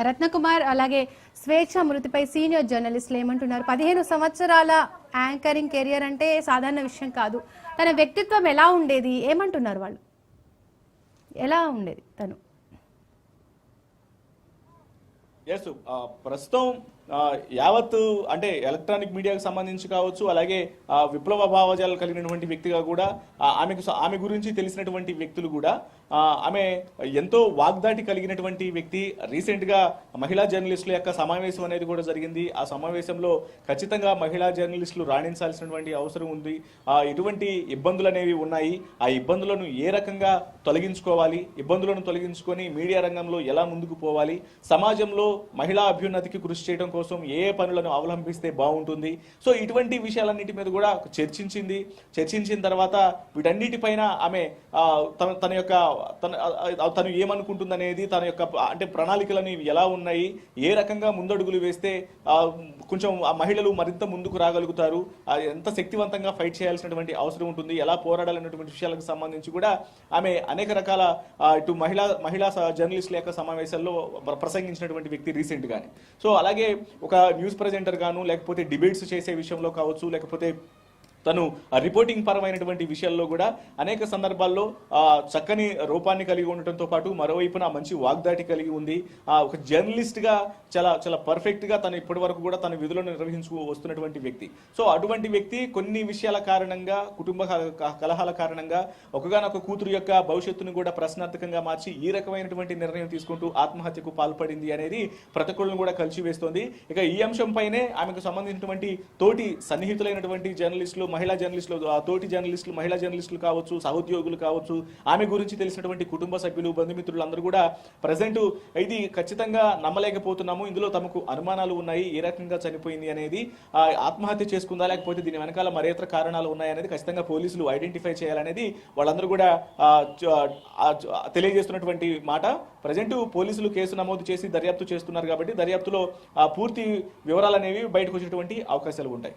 రత్నకుమార్ అలాగే స్వేచ్ఛ మృతిపై సీనియర్ జర్నలిస్టులు ఏమంటున్నారు? పదిహేను సంవత్సరాల యాంకరింగ్ కెరియర్ అంటే సాధారణ విషయం కాదు. తన వ్యక్తిత్వం ఎలా ఉండేది? ఏమంటున్నారు వాళ్ళు? ఎలా ఉండేది తను? ఎస్ ప్రస్తుతం యావత్ అంటే ఎలక్ట్రానిక్ మీడియాకు సంబంధించి కావచ్చు అలాగే ఆ, విప్లవ భావజాలు కలిగినటువంటి వ్యక్తిగా కూడా ఆమెకు ఆమె గురించి తెలిసినటువంటి వ్యక్తులు కూడా ఆమె ఎంతో వాగ్దాటి కలిగినటువంటి వ్యక్తి. రీసెంట్గా మహిళా జర్నలిస్టుల యొక్క సమావేశం అనేది కూడా జరిగింది. ఆ సమావేశంలో ఖచ్చితంగా మహిళా జర్నలిస్టులు రాణించాల్సినటువంటి అవసరం ఉంది. ఇటువంటి ఇబ్బందులు అనేవి ఉన్నాయి. ఆ ఇబ్బందులను ఏ రకంగా తొలగించుకోవాలి? ఇబ్బందులను తొలగించుకొని మీడియా రంగంలో ఎలా ముందుకు పోవాలి? సమాజంలో మహిళా అభ్యున్నతికి కృషి చేయడం కోసం ఏ పనులను అవలంబిస్తే బాగుంటుంది? సో ఇటువంటి విషయాలన్నిటి మీద కూడా చర్చించింది. చర్చించిన తర్వాత వీటన్నిటిపైన ఆమె తన తన యొక్క తన తను ఏమనుకుంటుందనేది తన యొక్క అంటే ప్రణాళికలను ఎలా ఉన్నాయి ఏ రకంగా ముందడుగులు వేస్తే కొంచెం ఆ మహిళలు మరింత ముందుకు రాగలుగుతారు ఎంత శక్తివంతంగా ఫైట్ చేయాల్సినటువంటి అవసరం ఉంటుంది ఎలా పోరాడాలనేటువంటి విషయాలకు సంబంధించి కూడా ఆమె అనేక రకాల ఇటు మహిళా మహిళా జర్నలిస్టుల యొక్క సమావేశాల్లో ప్రసంగించినటువంటి వ్యక్తి రీసెంట్ గాని. సో అలాగే ఒక న్యూస్ ప్రజెంటర్ గాను లేకపోతే డిబేట్స్ చేసే విషయంలో కావచ్చు లేకపోతే తను రిపోర్టింగ్ పరమైనటువంటి విషయాల్లో కూడా అనేక సందర్భాల్లో చక్కని రూపాన్ని కలిగి ఉండటంతో పాటు మరోవైపున మంచి వాగ్దాటి కలిగి ఉంది. ఆ, ఒక జర్నలిస్ట్గా చాలా చాలా పర్ఫెక్ట్గా తను ఇప్పటి వరకు కూడా తన విధులను నిర్వహించు వస్తున్నటువంటి వ్యక్తి. సో అటువంటి వ్యక్తి కొన్ని విషయాల కారణంగా కుటుంబ క- కలహాల కారణంగా ఒకగానొక కూతురు యొక్క భవిష్యత్తును కూడా ప్రశ్నార్థకంగా మార్చి ఈ రకమైనటువంటి నిర్ణయం తీసుకుంటూ ఆత్మహత్యకు పాల్పడింది అనేది ప్రతి ఒక్కళ్ళను కూడా కలిసివేస్తోంది. ఇక ఈ అంశంపైనే ఆమెకు సంబంధించినటువంటి తోటి సన్నిహితులైనటువంటి జర్నలిస్టులు మహిళా జర్నలిస్టులు ఆ తోటి జర్నలిస్టులు మహిళా జర్నలిస్టులు కావచ్చు సహోద్యోగులు కావచ్చు ఆమె గురించి తెలిసినటువంటి కుటుంబ సభ్యులు బంధుమిత్రులు అందరూ కూడా ప్రజెంట్ ఇది ఖచ్చితంగా నమ్మలేకపోతున్నాము. ఇందులో తమకు అనుమానాలు ఉన్నాయి. ఏ రకంగా చనిపోయింది అనేది ఆత్మహత్య చేసుకుందా లేకపోతే దీని వెనకాల మరేతర కారణాలు ఉన్నాయనేది ఖచ్చితంగా పోలీసులు ఐడెంటిఫై చేయాలనేది వాళ్ళందరూ కూడా తెలియజేస్తున్నటువంటి మాట. ప్రజెంట్ పోలీసులు కేసు నమోదు చేసి దర్యాప్తు చేస్తున్నారు కాబట్టి దర్యాప్తులో పూర్తి వివరాలు అనేవి బయటకు వచ్చేటువంటి అవకాశాలు ఉంటాయి.